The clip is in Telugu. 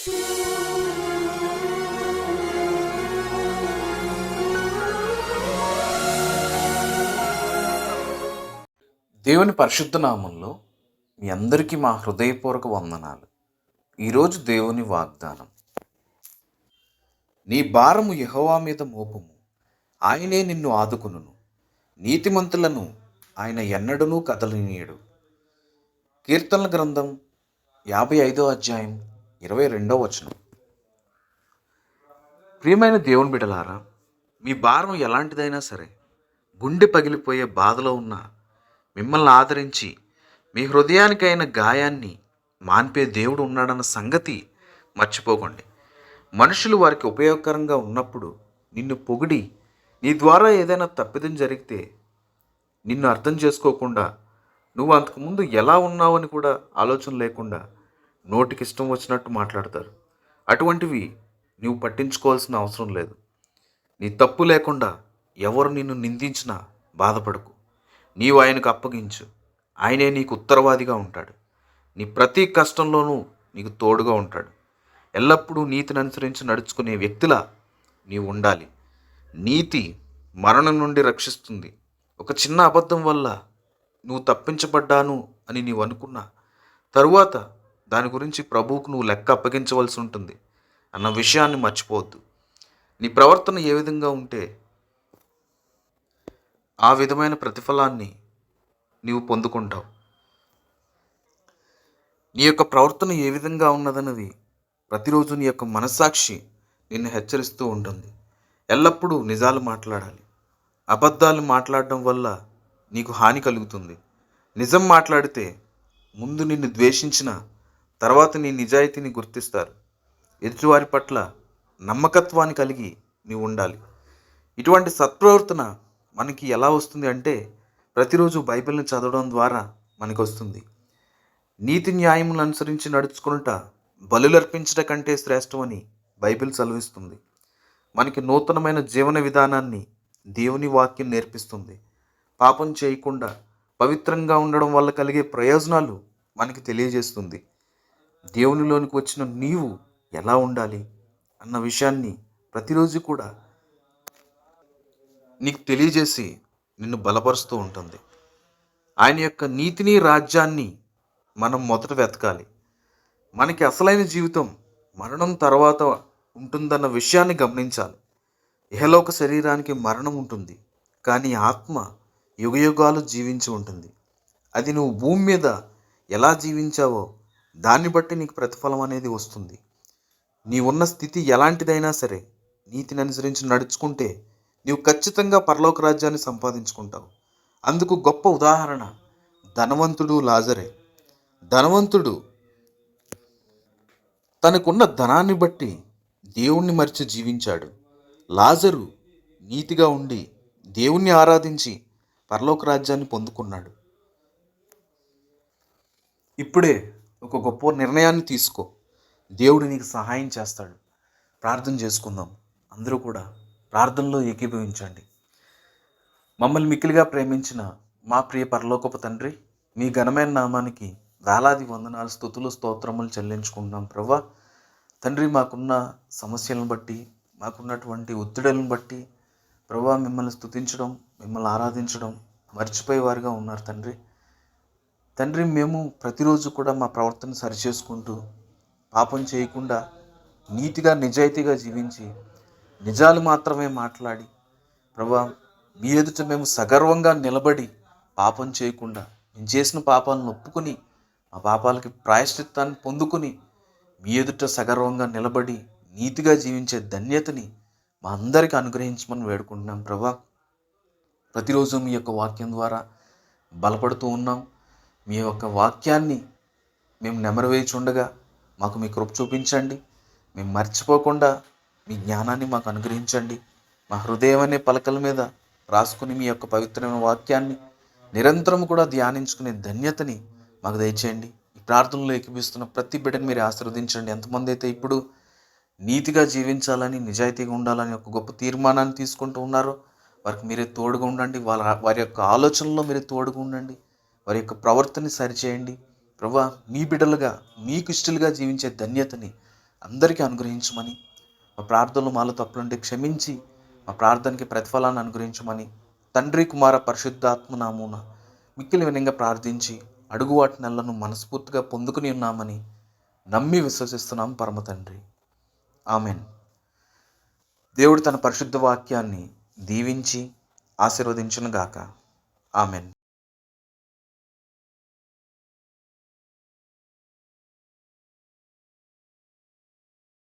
దేవుని పరిశుద్ధ నామంలో మీ అందరికీ మా హృదయపూర్వక వందనాలు. ఈరోజు దేవుని వాగ్దానం. నీ భారము యహోవా మీద మోపము. ఆయనే నిన్ను ఆదుకును నీతిమంతులను ఆయన ఎన్నడనూ కదలనీయడు. కీర్తనల గ్రంథం యాభై ఐదో అధ్యాయం ఇరవై రెండో వచనం. ప్రియమైన దేవుని బిడలారా మీ భారం ఎలాంటిదైనా సరే గుండె పగిలిపోయే బాధలో ఉన్న మిమ్మల్ని ఆదరించి మీ హృదయానికైన గాయాన్ని మాన్పే దేవుడు ఉన్నాడన్న సంగతి మర్చిపోకండి. మనుషులు వారికి ఉపయోగకరంగా ఉన్నప్పుడు నిన్ను పొగిడి నీ ద్వారా ఏదైనా తప్పిదం జరిగితే నిన్ను అర్థం చేసుకోకుండా నువ్వు అంతకుముందు ఎలా ఉన్నావని కూడా ఆలోచన లేకుండా నోటికి ఇష్టం వచ్చినట్టు మాట్లాడతారు. అటువంటివి నువ్వు పట్టించుకోవాల్సిన అవసరం లేదు. నీ తప్పు లేకుండా ఎవరు నిన్ను నిందించినా బాధపడకు. నీవు ఆయనకు అప్పగించు. ఆయనే నీకు ఉత్తరవాదిగా ఉంటాడు. నీ ప్రతి కష్టంలోనూ నీకు తోడుగా ఉంటాడు. ఎల్లప్పుడూ నీతిని అనుసరించి నడుచుకునే వ్యక్తిలా నీవు ఉండాలి. నీతి మరణం నుండి రక్షిస్తుంది. ఒక చిన్న అబద్ధం వల్ల నువ్వు తప్పించబడ్డాను అని నీవు అనుకున్నా తరువాత దాని గురించి ప్రభువుకు నువ్వు లెక్క అప్పగించవలసి ఉంటుంది అన్న విషయాన్ని మర్చిపోవద్దు. నీ ప్రవర్తన ఏ విధంగా ఉంటే ఆ విధమైన ప్రతిఫలాన్ని నీవు పొందుకుంటావు. నీ యొక్క ప్రవర్తన ఏ విధంగా ఉన్నదన్నది ప్రతిరోజు నీ యొక్క మనస్సాక్షి నిన్ను హెచ్చరిస్తూ ఉంటుంది. ఎల్లప్పుడూ నిజాలు మాట్లాడాలి. అబద్ధాలు మాట్లాడడం వల్ల నీకు హాని కలుగుతుంది. నిజం మాట్లాడితే ముందు నిన్ను ద్వేషించిన తర్వాత నీ నిజాయితీని గుర్తిస్తారు. ఎదుటివారి పట్ల నమ్మకత్వాన్ని కలిగి నీవు ఉండాలి. ఇటువంటి సత్ప్రవర్తన మనకి ఎలా వస్తుంది అంటే ప్రతిరోజు బైబిల్ని చదవడం ద్వారా మనకు వస్తుంది నీతి న్యాయములను అనుసరించి నడుచుకునుట బలులర్పించట కంటే శ్రేష్టమని బైబిల్ సెలవిస్తుంది. మనకి నూతనమైన జీవన విధానాన్ని దేవుని వాక్యం నేర్పిస్తుంది. పాపం చేయకుండా పవిత్రంగా ఉండడం వల్ల కలిగే ప్రయోజనాలు మనకి తెలియజేస్తుంది. దేవునిలోనికి వచ్చిన నీవు ఎలా ఉండాలి అన్న విషయాన్ని ప్రతిరోజు కూడా నీకు తెలియజేసి నిన్ను బలపరుస్తూ ఉంటుంది. ఆయన యొక్క నీతిని రాజ్యాన్ని మనం మొదట వెతకాలి. మనకి అసలైన జీవితం మరణం తర్వాత ఉంటుందన్న విషయాన్ని గమనించాలి. ఇహలోక శరీరానికి మరణం ఉంటుంది కానీ ఆత్మ యుగయుగాలు జీవించి ఉంటుంది. అది నువ్వు భూమి మీద ఎలా జీవించావో దాన్ని బట్టి నీకు ప్రతిఫలం అనేది వస్తుంది. నీ ఉన్న స్థితి ఎలాంటిదైనా సరే నీతిని అనుసరించి నడుచుకుంటే నీవు ఖచ్చితంగా పరలోక రాజ్యాన్ని సంపాదించుకుంటావు. అందుకు గొప్ప ఉదాహరణ ధనవంతుడు లాజరే. ధనవంతుడు తనకున్న ధనాన్ని బట్టి దేవుణ్ణి మరిచి జీవించాడు. లాజరు నీతిగా ఉండి దేవుణ్ణి ఆరాధించి పరలోక రాజ్యాన్ని పొందుకున్నాడు. ఇప్పుడే ఒక గొప్ప నిర్ణయాన్ని తీసుకో. దేవుడు నీకు సహాయం చేస్తాడు. ప్రార్థన చేసుకుందాం. అందరూ కూడా ప్రార్థనలో ఏకీభవించండి. మమ్మల్ని మిక్కిలిగా ప్రేమించిన మా ప్రియ పరలోకపు తండ్రి మీ ఘనమైన నామానికి వేలాది వందనాలు స్థుతులు స్తోత్రములు చెల్లించుకుంటున్నాం ప్రభా. తండ్రి మాకున్న సమస్యలను బట్టి మాకున్నటువంటి ఒత్తిడులను బట్టి ప్రభా మిమ్మల్ని స్తుతించడం మిమ్మల్ని ఆరాధించడం మర్చిపోయేవారుగా ఉన్నారు తండ్రి. తండ్రి మేము ప్రతిరోజు కూడా మా ప్రవర్తన సరిచేసుకుంటూ పాపం చేయకుండా నీతిగా నిజాయితీగా జీవించి నిజాలు మాత్రమే మాట్లాడి ప్రభా మీ ఎదుట మేము సగర్వంగా నిలబడి పాపం చేయకుండా మేము చేసిన పాపాలను ఒప్పుకొని మా పాపాలకి ప్రాయశ్చిత్తాన్ని పొందుకొని మీ ఎదుట సగర్వంగా నిలబడి నీతిగా జీవించే ధన్యతని మా అందరికీ అనుగ్రహించమని వేడుకుంటున్నాం ప్రభా. ప్రతిరోజు మీ యొక్క వాక్యం ద్వారా బలపడుతూ ఉన్నాం. మీ యొక్క వాక్యాన్ని మేము నెమరవేచి ఉండగా మాకు మీ కృప చూపించండి. మేము మర్చిపోకుండా మీ జ్ఞానాన్ని మాకు అనుగ్రహించండి. మా హృదయం అనే పలకల మీద రాసుకుని మీ యొక్క పవిత్రమైన వాక్యాన్ని నిరంతరం కూడా ధ్యానించుకునే ధన్యతని మాకు దయచేయండి. ఈ ప్రార్థనలో ఎక్కిపిస్తున్న ప్రతి బిడ్డను మీరు ఆశీర్వదించండి. ఎంతమంది అయితే ఇప్పుడు నీతిగా జీవించాలని నిజాయితీగా ఉండాలని ఒక గొప్ప తీర్మానాన్ని తీసుకుంటూ ఉన్నారో వారికి మీరే తోడుగా ఉండండి. వాళ్ళ వారి యొక్క ఆలోచనలో మీరే తోడుగా ఉండండి. వారి యొక్క ప్రవర్తనని సరిచేయండి. ప్రభా మీ బిడ్డలుగా మీకు ఇష్టలుగా జీవించే ధన్యతని అందరికీ అనుగ్రహించమని మా ప్రార్థనలు మాలో తప్పులుంటే క్షమించి మా ప్రార్థనకి ప్రతిఫలాన్ని అనుగ్రహించమని తండ్రి కుమార పరిశుద్ధాత్మ నామూన మిక్కిలి వినంగా ప్రార్థించి అడుగు వాటి నెలను మనస్ఫూర్తిగా పొందుకుని ఉన్నామని నమ్మి విశ్వసిస్తున్నాం పరమ తండ్రి. ఆమెన్. దేవుడు తన పరిశుద్ధ వాక్యాన్ని దీవించి ఆశీర్వదించునుగాక. ఆమెన్.